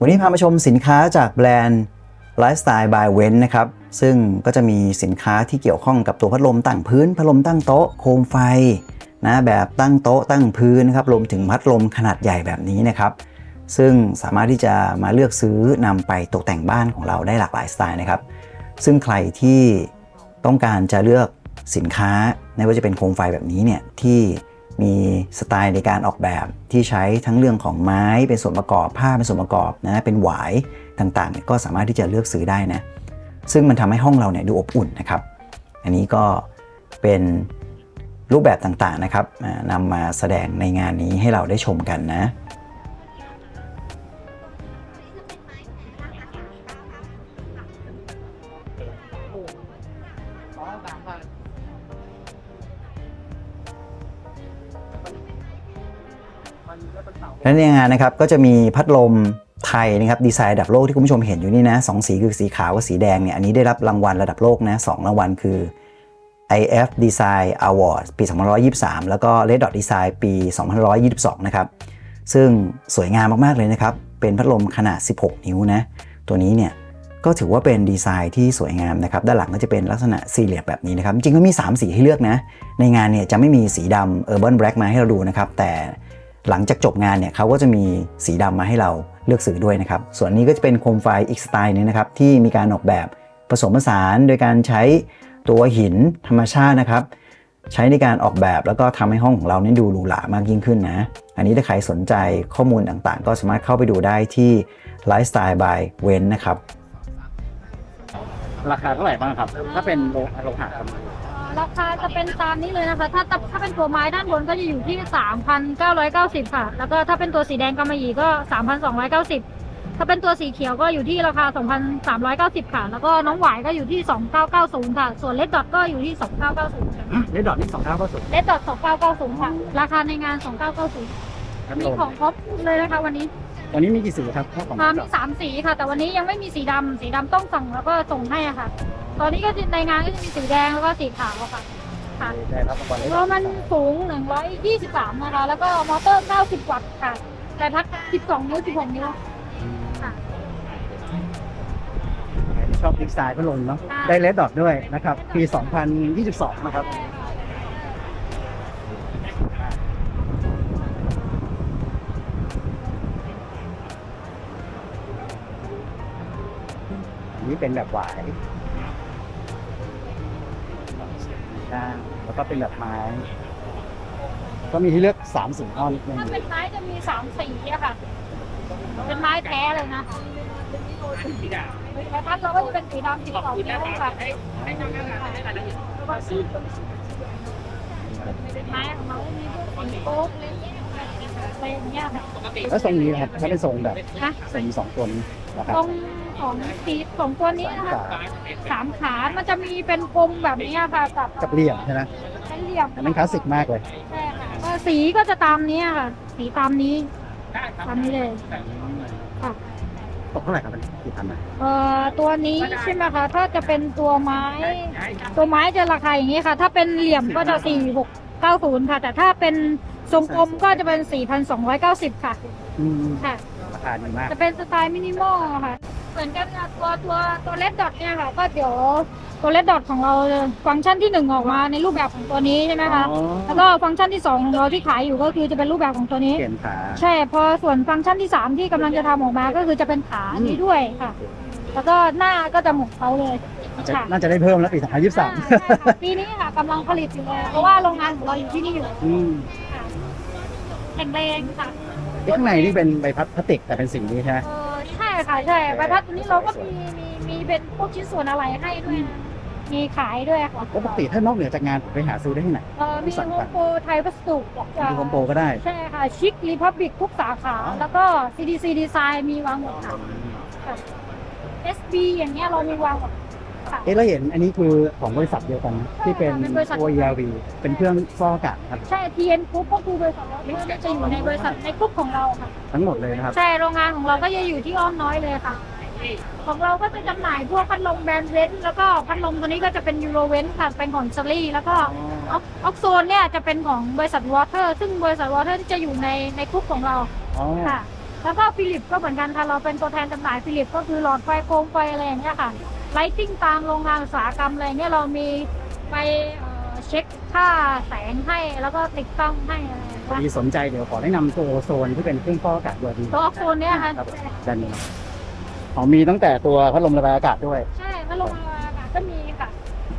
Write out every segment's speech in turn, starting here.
วันนี้พามาชมสินค้าจากแบรนด์ Lifestyle by Wen นะครับ ซึ่งก็จะมีสินค้าที่เกี่ยวข้องกับตัวพัดลมตั้งพื้น พัดลมตั้งโต๊ะ โคมไฟนะแบบตั้งโต๊ะตั้งพื้นนะครับรวมถึงพัดลมขนาดใหญ่แบบนี้นะครับ ซึ่งสามารถที่จะมาเลือกซื้อนำไปตกแต่งบ้านของเราได้หลากหลายสไตล์นะครับ ซึ่งใครที่ต้องการจะเลือกสินค้าไม่ว่าจะเป็นโคมไฟแบบนี้เนี่ยที่ มีสไตล์ในการออกแบบที่ใช้ทั้งเรื่องของไม้เป็นส่วนประกอบผ้าเป็นส่วนประกอบนะเป็นหวายต่างๆเนี่ยก็สามารถที่จะเลือกซื้อได้นะซึ่งมันทำให้ห้องเราเนี่ยดูอบอุ่นนะครับ อันนี้ก็เป็นรูปแบบต่างๆนะครับนำมาแสดงในงานนี้ให้เราได้ชมกันนะ และในงานนะครับก็จะมีพัดลมไทยนะครับดีไซน์ระดับโลกที่คุณผู้ชมเห็นอยู่นี่นะสองสีคือสีขาวกับสีแดงเนี่ยอันนี้ได้รับรางวัลระดับโลกนะสองรางวัลคือ IF Design Award ปี2523 แล้วก็ Red Dot Design ปี2522 นะครับ ซึ่งสวยงามมาก ๆ เลยนะครับ เป็นพัดลมขนาด 16 นิ้วนะ ตัวนี้เนี่ย ก็ถือว่าเป็นดีไซน์ที่สวยงามนะครับ ด้านหลังก็จะเป็นลักษณะสี่เหลี่ยมแบบนี้นะครับ จริงก็มี 3 สีให้เลือกนะ ในงานเนี่ยจะไม่มีสีดำ Urban Black มาให้เราดูนะครับ แต่ หลังจากจบงานเนี่ยเขาก็จะมีสีดำมาให้เราเลือกซื้อด้วยนะครับ ส่วนนี้ก็จะเป็นโคมไฟอีกสไตล์หนึงนะครับที่มีการออกแบบผสมผสานโดยการใช้ตัวหินธรรมชาตินะครับ ใช้ในการออกแบบแล้วก็ทำให้ห้องของเราเนี่ยดูหรูหรามากยิ่งขึ้นนะ อันนี้ถ้าใครสนใจข้อมูลต่างๆ ก็สามารถเข้าไปดูได้ที่ Lifestyle by Wen นะครับ ราคาเท่าไหร่บ้างครับ ถ้าเป็นโลโลหะครับ ราคาจะเป็นตามนี้เลยนะคะ ถ้าถ้าเป็นตัวไม้ด้านบนก็จะอยู่ที่ 3,990 ค่ะ แล้วก็ถ้าเป็นตัวสีแดงกำมะหยี่ก็ 3,290 ถ้าเป็นตัวสีเขียวก็อยู่ที่ราคา 2,390 ค่ะ แล้วก็น้องหวายก็อยู่ที่ 2,990 ค่ะ ส่วนเลดดอทก็อยู่ที่ 2,990ค่ะเลดดอทนี่สองเก้าก็สุดเลดดอท2,990 ค่ะ ราคาในงาน 2,990 มีของครบเลยนะคะวันนี้ วันนี้มีกี่สีครับถ้าของมามีสามสีค่ะ แต่วันนี้ยังไม่มีสีดำสีดำต้องสั่งแล้วก็ส่งให้อะค่ะ ตอนนี้ก็ในงานก็จะมีสีแดงแล้วก็สีขาวอะค่ะค่ะได้รับรางวัลเลดเพดอราะทมันสูง 123 นะคะ แล้วก็มอเตอร์ 90 วัตต์ค่ะ แต่พัด 12 นิ้ว 16 นิ้ว ค่ะใครที่ชอบดีไซน์พัดลมเนาะ ค่ะ ได้เลดดอทด้วยนะครับ ปี 2022 นะครับ นนี้เป็นแบบหวายด้านแล้วก็เป็นแบบไม้ ก็มีที่เลือกสามสีอ้อนิดนึงถ้าเป็นไม้จะมี3สีอะค่ะ เป็นไม้แท้เลยนะแต่พัดเราก็จะเป็นสีดำ12นิ้วค่ะแล้วก็สีเป็นไม้ของเราก็มีพวกสีโป๊กอะไรอย่างเงี้ยค่ะแล้วทรงนี้นะครับถ้าเป็นทรงแบบนะทรงสองตัวนี้ นะครับตรงของสีสองตัวนี้นะคะขาสามขา มันจะมีเป็นกลมแบบนี้ค่ะกับกับเหลี่ยมใช่ไหมเป็นเหลี่ยมอันนั้นคลาสสิกมากเลยใช่ค่ะก็สีก็จะตามนี้ค่ะ สีตามนี้ตามนี้เลยค่ะตกเท่าไหร่ครับอันนี้กี่พันนะเอ่อตัวนี้ใช่ไหมคะถ้าจะเป็นตัวไม้ ตัวไม้จะราคาอย่างนี้ค่ะ ถ้าเป็นเหลี่ยมก็จะสี่หกเก้าศูนย์ค่ะ แต่ถ้าเป็นทรงกลมก็จะเป็นสี่พันสองร้อยเก้าสิบค่ะอืมค่ะรา คาดีมาก จะเป็นสไตล์มินิมอลค่ะ เหมือนกันค่ะตัวตัวตัวเลดดอทเนี่ยค่ะ ก็เดี๋ยวตัวเลดดอทของเราฟังก์ชันที่หนึ่งออกมาในรูปแบบของตัวนี้ใช่ไหมคะอ๋อ แล้วก็ฟังก์ชันที่สองของเราที่ขายอยู่ก็คือจะเป็นรูปแบบของตัวนี้เปลี่ยนขา ใช่พอส่วนฟังก์ชันที่สามที่กำลังจะทำออกมาก็คือจะเป็นขานี้ด้วยค่ะ แล้วก็หน้าก็จะหมดเขาเลยน่าจะค่ะน่าจะได้เพิ่มแล้วปีอ่าใช่ค่ะ2023ปีนี้ค่ะกำลังผลิตอยู่เลยเพราะว่าโรงงานของเราอยู่ที่นี่อยู่ อืม ค่ะแข็งแรงค่ะ ไอ้ข้างในนี่เป็นใบพัดพลาสติกแต่เป็นสีนี้ใช่ไหม เออใช่ค่ะใช่ใบพัดตัวนี้เราก็มีมีมีเป็นพวกชิ้นส่วนอะไรให้ด้วยนะมีขายด้วยค่ะแล้วปกติถ้านอกเหนือจากงานผมไปหาซื้อได้ที่ไหน เออมีโฮมโปรไทยพัสดุดูคอมโปก็ได้ ใช่ค่ะชิครีพับบิกทุกสาขาอ๋อแล้วก็ CDC Design มีวางหมดค่ะค่ะ SB อย่างเงี้ยเรามีวางหมดค่ะ เอ๊ะแล้วเห็นอันนี้คือของบริษัทเดียวกันนะที่เป็น เป็นบริษัทตัว ERV เป็นเครื่องฟอกอากาศครับ ใช่ TN Group ก็คือบริษัทเราที่จะอยู่ในบริษัทในกลุ่มของเราค่ะ ทั้งหมดเลยนะครับ ใช่โรงงานของเราก็จะอยู่ที่อ้อมน้อยเลยค่ะ ของเราก็จะจำหน่ายพวกพัดลมแบรนด์เวนแล้วก็พัดลมตัวนี้ก็จะเป็นยูโรเวนค่ะเป็นของเชอรี่แล้วก็ออกโซนเนี่ยจะเป็นของบริษัทวอเตอร์ซึ่งบริษัทวอเตอร์ที่จะอยู่ในในกลุ่มของเราอ๋อค่ะ แล้วก็ฟิลิปก็เหมือนกันค่ะเราเป็นตัวแทนจำหน่ายฟิลิปก็คือหลอดไฟโคมไฟอะไรอย่างเงี้ยค่ะ ไลติ้งตามโรงงานอุตสาหกรรมอะไรเงี้ยเรามีไปเอ่อเช็คค่าแสงให้แล้วก็ติดตั้งให้อะไรอย่างพอเงี้ยดีสนใจเดี๋ยวขอแนะนำตัวโซนที่เป็นเครื่องฟอกอากาศด้วยดีตัวออกโซนเนี้ยค่ะครับด้านนี้อ๋อมีตั้งแต่ตัวพัดลมระบายอากาศด้วย ใช่พัดลมระบายอากาศก็มีค่ะ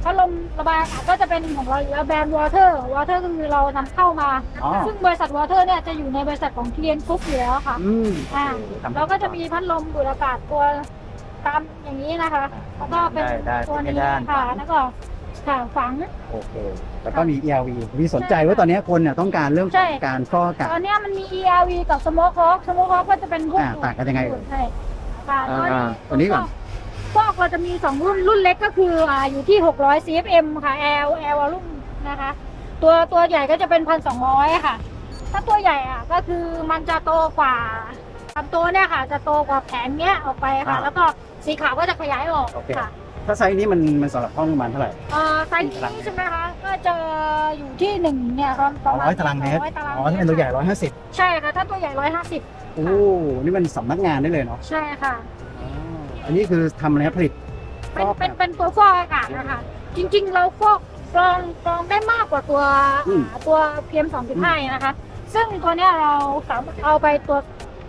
พัดลมระบายอากาศก็จะเป็นของเราอยู่แล้วแบรนด์วอเตอร์วอเตอร์ก็คือเรานำเข้ามาอ๋อซึ่งบริษัทวอเตอร์เนี่ยจะอยู่ในบริษัทของเทียนกรุ๊ปอยู่แล้วค่ะอืมอ่าทำเราก็จะมีพัดลมดูดอากาศตัว ตามอย่างนี้นะคะ แล้วก็เป็นได้ได้ตัวนี้ได้ด้าน ค่ะ แล้วก็ค่ะฝัง โอเค แล้วก็มี ERV มีสนใจว่าตอนนี้คนเนี่ยต้องการเรื่องขใช่ องการฟอกอากาศตอนเนี้ยมันมี ERV กับ Smoke Hawk Smoke Hawk ก็จะเป็นพวกอ่าต่างกันยังไงเอ่ย ใช่ค่ะอ่า ตัวนี้ก่อน พวกเราจะมี 2 รุ่นรุ่นเล็กก็คืออ่าอยู่ที่ 600 CFM ค่ะ L L รุ่นนะคะ ตัวตัวใหญ่ก็จะเป็น 1,200 ค่ะ ถ้าตัวใหญ่อะก็คือมันจะโตกว่าลำตัวเนี่ยค่ะ จะโตกว่าแผงเนี้ยออกไปค่ะ อ่า แล้วก็ สีขาวก็จะขยายออกโอเค ค่ะถ้าไซส์นี้มันมันสำหรับห้องประมาณเท่าไหร่ เอ่อไซส์นี้ใช่ไหมคะก็จะอยู่ที่หนึ่งเนี่ยประประมาณร้อยตารางเมตร100ตารางอ๋อที่เป็นตัวใหญ่ร้อยห้าสิบใช่ค่ะถ้าตัวใหญ่ร้อยห้าสิบโอ้ นี่มันสำนักงานได้เลยเนาะ ใช่ค่ะอ๋ออันนี้คือทำอะไรนะผลิต เป็นเป็นเป็นตัวฟอกอากาศนะคะจริง ๆ เราฟอกกรองกรองได้มากกว่าตัวอืมตัว PM 2.5นะคะ ซึ่งตัวเนี้ยเราสามารถเอาไปตัว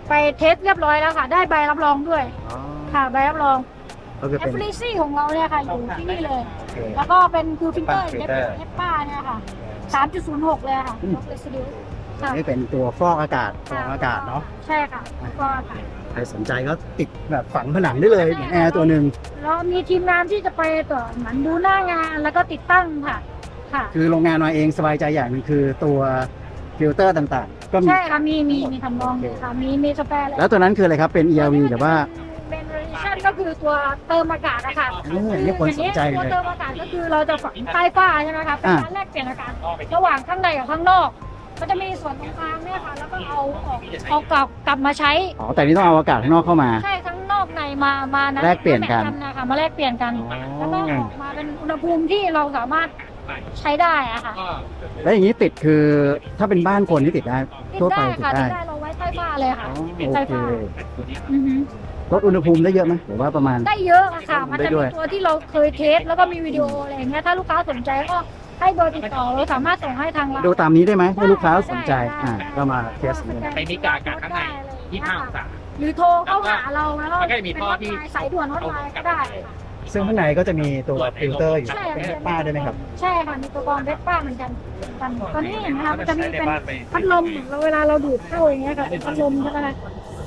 ไปเทสเรียบร้อยแล้วค่ะ ได้ใบรับรองด้วย อ๋อ ค่ะใบรับรองก็คือเอเป็น ฟลิซี่ของเราเนี่ยค่ะอยู่ที่นี่เลยโอเคแล้วก็เป็นคือฟิลเตอร์ฟิลเอฟเตอร์เอฟป้าเนี่ยค่ะ 3.06 เลยค่ะอืมลดเรซิดิวค่ะนี่เป็นตัวฟอกอากาศฟอกอากาศเนาะใช่ค่ะฟอกอากาศ ใครสนใจก็ติดแบบฝังผนังได้เลยเหมือนแอร์ตัวหนึ่งเรามีทีมงานที่จะไปต่อเหมือนดูหน้างานแล้วก็ติดตั้งค่ะ ค่ะ คือโรงงานมาเองสบายใจอย่างหนึงคือตัวฟิลเตอร์ต่างๆ ก็มี ใช่ค่ะมีมีมีทำรองโอเคค่ะมีมีสแปร์เลยแล้วตัวนั้นคืออะไรครับเป็น ERV หรือว่าเป็นเรชั่น ก็คือตัวเติมอากาศนะคะเออนี่คนสนใจตัวเลยเติมอากาศก็คือเราจะฝังใต้ฝ้าใช่ไหมคะเป็นอ่า การแลกเปลี่ยนอากาศระหว่างข้างในกับข้างนอกก็จะมีส่วนตรงกลางเนี่ยค่ะ แล้วก็เอาออกเอากลับกลับมาใช้อ๋อแต่นี่ต้องเอาอากาศข้างนอกเข้ามา ใช่ทั้งนอกในมามานะแลกเปลี่ยนกัน มาแนะคะมาแลกเปลี่ยนกันอ๋แล้วก็อออกมาเป็นอุณหภูมิที่เราสามารถใช้ได้อะค่ะแล้วอย่างนี้ติดคือถ้าเป็นบ้านคนนี่ติดได้ติดทั่วไปได้ติดค่ะได้ติดได้เราไว้ใต้ฝ้าเลยอ๋ค่ะอติดโอใต้เคฝ้า อือฮึ ลดอุณหภูมิได้เยอะไหมหรือว่าประมาณ ได้เยอะอะค่ะ มันได้จะด้มีวยตัวที่เราเคยเทสแล้วก็มีวิดีโออะไรอย่างเงี้ย ถ้าลูกค้าสนใจก็ให้เบอร์ติดต่อเราสามารถส่งให้ทางเราดูตามนี้ได้ไหมถ้าลูกค้าสนใจได้อ่าได้ก็มาเทสดูได้ไปมิกาอากาศข้างใน25องศาหรือโทรเข้าหาเราแล้วก็มันก็จะมีท่อที่เป็นฮตไลน์สายด่วนฮอตไลน์ก็ได้ค่ะซึ่งข้างในก็จะมีตัวฟิลเตอร์อยู่ใช่เป็นค่ะป้าด้วยไหมครับ ใช่ค่ะ มีตัวกรองเวสป้าเหมือนกันกันตอนนี้เห็นไหมคะมันจะมีเป็นพัดลมเหมือนเราเวลาเราดูดเข้าอย่างเงี้ยค่ะเป็นพัดลมใช่ไหมคะ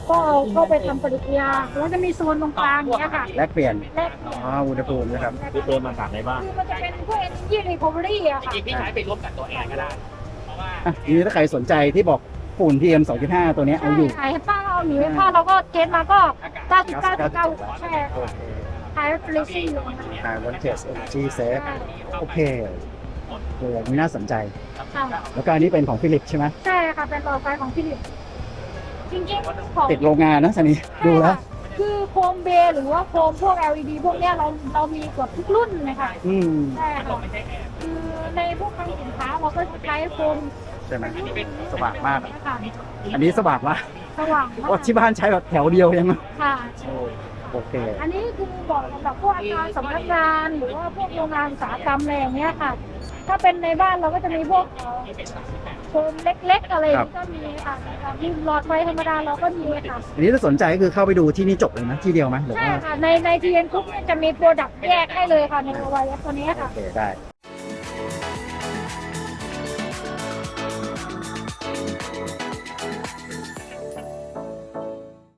ก็เอาเข้าไปทำปฏิกิริยาแล้วจะมีโซนตรงกลางอย่างเงี้ยค่ะแลกเปลี่ยนแลกเปลี่ยนอ๋ออุณหภูมินะครับ คือเติมอากาศในบ้านคือมันจะเป็นพวก energy recovery อะค่ะ จริงๆพี่ใช้ไปร่วมกับตัวแอร์ก็ได้ เพราะว่าอะทีนี้ถ้าใครสนใจที่บอกฝุ่น PM 2.5 ตัวเนี้ยเอาอยู่ ใช่ค่ะป้าเราหนีไว้ป้าเราก็เทสมาก็99 99ใช่โอเคไฮเฟรซี่เลยนะคะอ่า Voltage Energy Safe โอเคเออนี่น่าสนใจ ค่ะแล้วก็อันนี้เป็นของฟิลิปใช่ไหมใช่ค่ะเป็นหลอดไฟของฟิลิป จริงๆของติดโรงงานนะสันนี้ดูแล้วใช่ค่ะคือโคมเบย์หรือว่าโคมพวก LED พวกเนี้ยเราเรามีเกือบทุกรุ่นเลยค่ะอืม ใช่ค่ะคือในพวกคลังสินค้าเราก็ใช้โคมใช่ไหมสว่างมากค่ะอันนี้สว่างมากสว่างมากว่าที่บ้านใช้แบบแถวเดียวยังค่ะ โอเค อันนี้คือบอกสำหรับพวกอาคารสำนักงานหรือว่าพวกโรงงานอุตสาหกรรมอะไรอย่างเงี้ยค่ะ ถ้าเป็นในบ้านเราก็จะมีพวกเอ่อ โคมเล็ก ๆ อะไรอย่างงี้ก็มีค่ะมีหลอดไฟธรรมดาเราก็มีค่ะ อันนี้ถ้าสนใจก็คือเข้าไปดูที่นี่จบเลยนะที่เดียวไหมหรือใช่ว่าค่ะ ในในทีเอ็นคุกจะมีโปรดักต์แยกให้เลยค่ะในโอวายตัวนี้โอค่ะเคได้